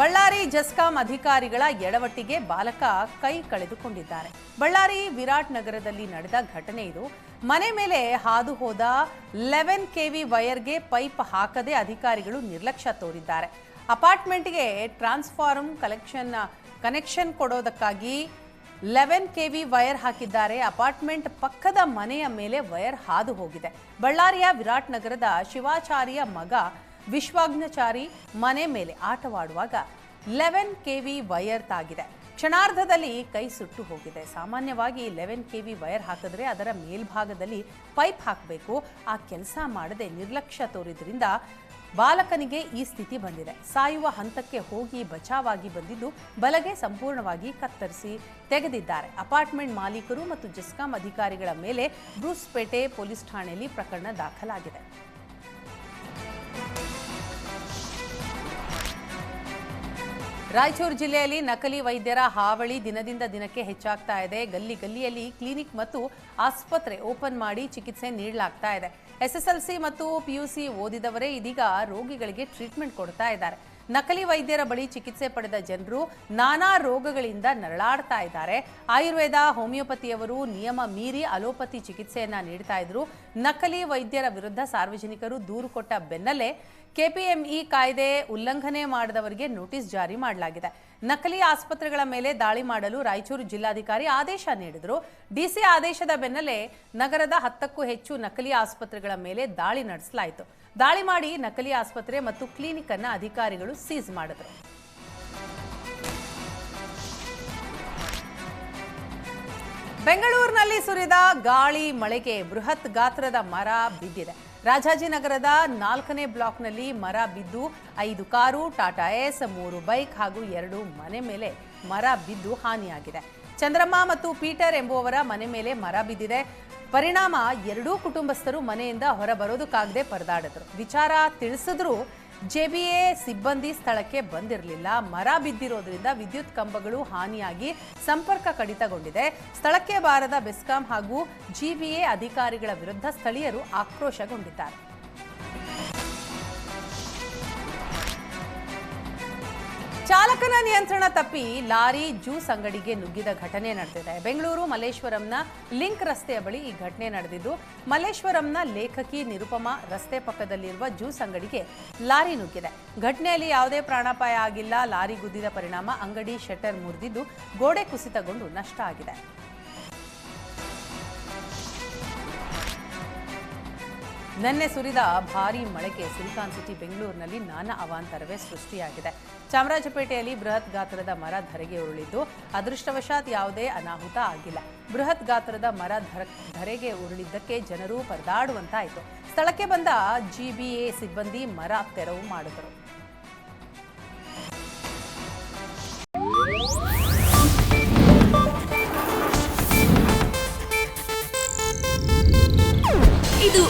ಬಳ್ಳಾರಿ ಜಸ್ಕಾಂ ಅಧಿಕಾರಿಗಳ ಎಡವಟ್ಟಿಗೆ ಬಾಲಕ ಕೈ ಕಳೆದುಕೊಂಡಿದ್ದಾರೆ. ಬಳ್ಳಾರಿ ವಿರಾಟ್ ನಗರದಲ್ಲಿ ನಡೆದ ಘಟನೆ ಇದು. ಮನೆ ಮೇಲೆ ಹಾದು ಹೋದ ಲೆವೆನ್ ಕೆವಿ ವೈರ್ಗೆ ಪೈಪ್ ಹಾಕದೆ ಅಧಿಕಾರಿಗಳು ನಿರ್ಲಕ್ಷ್ಯ ತೋರಿದ್ದಾರೆ. ಅಪಾರ್ಟ್ಮೆಂಟ್ಗೆ ಟ್ರಾನ್ಸ್ಫಾರ್ಮ್ ಕಲೆಕ್ಷನ್, ಕನೆಕ್ಷನ್ ಕೊಡೋದಕ್ಕಾಗಿ ಲೆವೆನ್ ಕೆವಿ ವೈರ್ ಹಾಕಿದ್ದಾರೆ. ಅಪಾರ್ಟ್ಮೆಂಟ್ ಪಕ್ಕದ ಮನೆಯ ಮೇಲೆ ವೈರ್ ಹಾದು ಹೋಗಿದೆ. ಬಳ್ಳಾರಿಯ ವಿರಾಟ್ ನಗರದ ಶಿವಾಚಾರ್ಯ ಮಗ ವಿಶ್ವಾಗ್ನಚಾರಿ ಮನೆ ಮೇಲೆ ಆಟವಾಡುವಾಗ ಲೆವೆನ್ ಕೆವಿ ವೈರ್ ತಾಗಿದೆ. ಕ್ಷಣಾರ್ಧದಲ್ಲಿ ಕೈ ಸುಟ್ಟು ಹೋಗಿದೆ. ಸಾಮಾನ್ಯವಾಗಿ ಲೆವೆನ್ ಕೆವಿ ವೈರ್ ಹಾಕಿದ್ರೆ ಅದರ ಮೇಲ್ಭಾಗದಲ್ಲಿ ಪೈಪ್ ಹಾಕಬೇಕು. ಆ ಕೆಲಸ ಮಾಡದೆ ನಿರ್ಲಕ್ಷ್ಯ ತೋರಿದ್ರಿಂದ ಬಾಲಕನಿಗೆ ಈ ಸ್ಥಿತಿ ಬಂದಿದೆ. ಸಾಯುವ ಹಂತಕ್ಕೆ ಹೋಗಿ ಬಚಾವಾಗಿ ಬಂದಿದ್ದು ಬಲಗೆ ಸಂಪೂರ್ಣವಾಗಿ ಕತ್ತರಿಸಿ ತೆಗೆದಿದ್ದಾರೆ. ಅಪಾರ್ಟ್ಮೆಂಟ್ ಮಾಲೀಕರು ಮತ್ತು ಜೆಸ್ಕಾಂ ಅಧಿಕಾರಿಗಳ ಮೇಲೆ ಬ್ರೂಸ್ಪೇಟೆ ಪೊಲೀಸ್ ಠಾಣೆಯಲ್ಲಿ ಪ್ರಕರಣ ದಾಖಲಾಗಿದೆ. ರಾಯಚೂರು ಜಿಲ್ಲೆಯಲ್ಲಿ ನಕಲಿ ವೈದ್ಯರ ಹಾವಳಿ ದಿನದಿಂದ ದಿನಕ್ಕೆ ಹೆಚ್ಚಾಗ್ತಾ ಇದೆ. ಗಲ್ಲಿ ಗಲ್ಲಿಯಲ್ಲಿ ಕ್ಲಿನಿಕ್ ಮತ್ತು ಆಸ್ಪತ್ರೆ ಓಪನ್ ಮಾಡಿ ಚಿಕಿತ್ಸೆ ನೀಡಲಾಗ್ತಾ ಇದೆ. ಎಸ್ಎಸ್ಎಲ್ಸಿ ಮತ್ತು ಪಿಯುಸಿ ಓದಿದವರೇ ಇದೀಗ ರೋಗಿಗಳಿಗೆ ಟ್ರೀಟ್ಮೆಂಟ್ ಕೊಡ್ತಾ ಇದ್ದಾರೆ. ನಕಲಿ ವೈದ್ಯರ ಬಳಿ ಚಿಕಿತ್ಸೆ ಪಡೆದ ಜನರು ನಾನಾ ರೋಗಗಳಿಂದ ನರಳಾಡ್ತಾ ಇದ್ದಾರೆ. ಆಯುರ್ವೇದ, ಹೋಮಿಯೋಪತಿಯವರು ನಿಯಮ ಮೀರಿ ಅಲೋಪತಿ ಚಿಕಿತ್ಸೆಯನ್ನ ನೀಡ್ತಾ ಇದ್ರು. ನಕಲಿ ವೈದ್ಯರ ವಿರುದ್ಧ ಸಾರ್ವಜನಿಕರು ದೂರು ಕೊಟ್ಟ ಬೆನ್ನಲ್ಲೇ ಕೆಪಿಎಂಇ ಕಾಯ್ದೆ ಉಲ್ಲಂಘನೆ ಮಾಡಿದವರಿಗೆ ನೋಟಿಸ್ ಜಾರಿ ಮಾಡಲಾಗಿದೆ. ನಕಲಿ ಆಸ್ಪತ್ರೆಗಳ ಮೇಲೆ ದಾಳಿ ಮಾಡಲು ರಾಯಚೂರು ಜಿಲ್ಲಾಧಿಕಾರಿ ಆದೇಶ ನೀಡಿದರು. ಡಿಸಿ ಆದೇಶದ ಬೆನ್ನಲ್ಲೇ ನಗರದ ಹತ್ತಕ್ಕೂ ಹೆಚ್ಚು ನಕಲಿ ಆಸ್ಪತ್ರೆಗಳ ಮೇಲೆ ದಾಳಿ ನಡೆಸಲಾಯಿತು. ದಾಳಿ ಮಾಡಿ ನಕಲಿ ಆಸ್ಪತ್ರೆ ಮತ್ತು ಕ್ಲಿನಿಕ್ ಅನ್ನ ಅಧಿಕಾರಿಗಳು ಸೀಸ್ ಮಾಡಿದ್ರು. ಬೆಂಗಳೂರಿನಲ್ಲಿ ಸುರಿದ ಗಾಳಿ, ಮಳೆಗೆ ಬೃಹತ್ ಗಾತ್ರದ ಮರ ಬಿದ್ದಿದೆ. ರಾಜಾಜಿನಗರದ ನಾಲ್ಕನೇ ಬ್ಲಾಕ್ನಲ್ಲಿ ಮರ ಬಿದ್ದು ಐದು ಕಾರು, ಟಾಟಾ ಎಸ್, ಮೂರು ಬೈಕ್ ಹಾಗೂ ಎರಡು ಮನೆ ಮೇಲೆ ಮರ ಬಿದ್ದು ಹಾನಿಯಾಗಿದೆ. ಚಂದ್ರಮ್ಮ ಮತ್ತು ಪೀಟರ್ ಎಂಬುವವರ ಮನೆ ಮೇಲೆ ಮರ ಬಿದ್ದಿದೆ. ಪರಿಣಾಮ ಎರಡೂ ಕುಟುಂಬಸ್ಥರು ಮನೆಯಿಂದ ಹೊರಬರೋದಕ್ಕಾಗದೆ ಪರದಾಡಿದ್ರು. ವಿಚಾರ ತಿಳಿಸಿದ್ರೂ ಜೆಬಿಎ ಸಿಬ್ಬಂದಿ ಸ್ಥಳಕ್ಕೆ ಬಂದಿರಲಿಲ್ಲ. ಮರ ಬಿದ್ದಿರೋದ್ರಿಂದ ವಿದ್ಯುತ್ ಕಂಬಗಳು ಹಾನಿಯಾಗಿ ಸಂಪರ್ಕ ಕಡಿತಗೊಂಡಿದೆ. ಸ್ಥಳಕ್ಕೆ ಬಾರದ ಬೆಸ್ಕಾಂ ಹಾಗೂ ಜಿಬಿಎ ಅಧಿಕಾರಿಗಳ ವಿರುದ್ಧ ಸ್ಥಳೀಯರು ಆಕ್ರೋಶಗೊಂಡಿದ್ದಾರೆ. ಚಾಲಕನ ನಿಯಂತ್ರಣ ತಪ್ಪಿ ಲಾರಿ ಜ್ಯೂಸ್ ಅಂಗಡಿಗೆ ನುಗ್ಗಿದ ಘಟನೆ ನಡೆದಿದೆ. ಬೆಂಗಳೂರು ಮಲ್ಲೇಶ್ವರಂನ ಲಿಂಕ್ ರಸ್ತೆಯ ಬಳಿ ಈ ಘಟನೆ ನಡೆದಿದ್ದು, ಮಲ್ಲೇಶ್ವರಂನ ಲೇಖಕಿ ನಿರುಪಮಾ ರಸ್ತೆ ಪಕ್ಕದಲ್ಲಿರುವ ಜ್ಯೂಸ್ ಅಂಗಡಿಗೆ ಲಾರಿ ನುಗ್ಗಿದೆ. ಘಟನೆಯಲ್ಲಿ ಯಾವುದೇ ಪ್ರಾಣಾಪಾಯ ಆಗಿಲ್ಲ, ಲಾರಿ ಗುದ್ದಿದ ಪರಿಣಾಮ, ಅಂಗಡಿ ಶಟರ್ ಮುರಿದಿದ್ದು, ಗೋಡೆ ಕುಸಿತಗೊಂಡು ನಷ್ಟ ಆಗಿದೆ. ನಿನ್ನೆ ಸುರಿದ ಭಾರೀ ಮಳೆಗೆ ಸಿಲಿಕಾನ್ ಸಿಟಿ ಬೆಂಗಳೂರಿನಲ್ಲಿ ನಾನಾ ಅವಾಂತರವೇ ಸೃಷ್ಟಿಯಾಗಿದೆ. ಚಾಮರಾಜಪೇಟೆಯಲ್ಲಿ ಬೃಹತ್ ಗಾತ್ರದ ಮರ ಧರೆಗೆ ಉರುಳಿದ್ದು, ಅದೃಷ್ಟವಶಾತ್ ಯಾವುದೇ ಅನಾಹುತ ಆಗಿಲ್ಲ. ಬೃಹತ್ ಗಾತ್ರದ ಮರ ಧರ, ಧರೆಗೆ ಉರುಳಿದ್ದಕ್ಕೆ ಜನರು ಪರದಾಡುವಂತಾಯಿತು. ಸ್ಥಳಕ್ಕೆ ಬಂದ ಜಿಬಿಎ ಸಿಬ್ಬಂದಿ ಮರ ತೆರವು ಮಾಡಿದರು.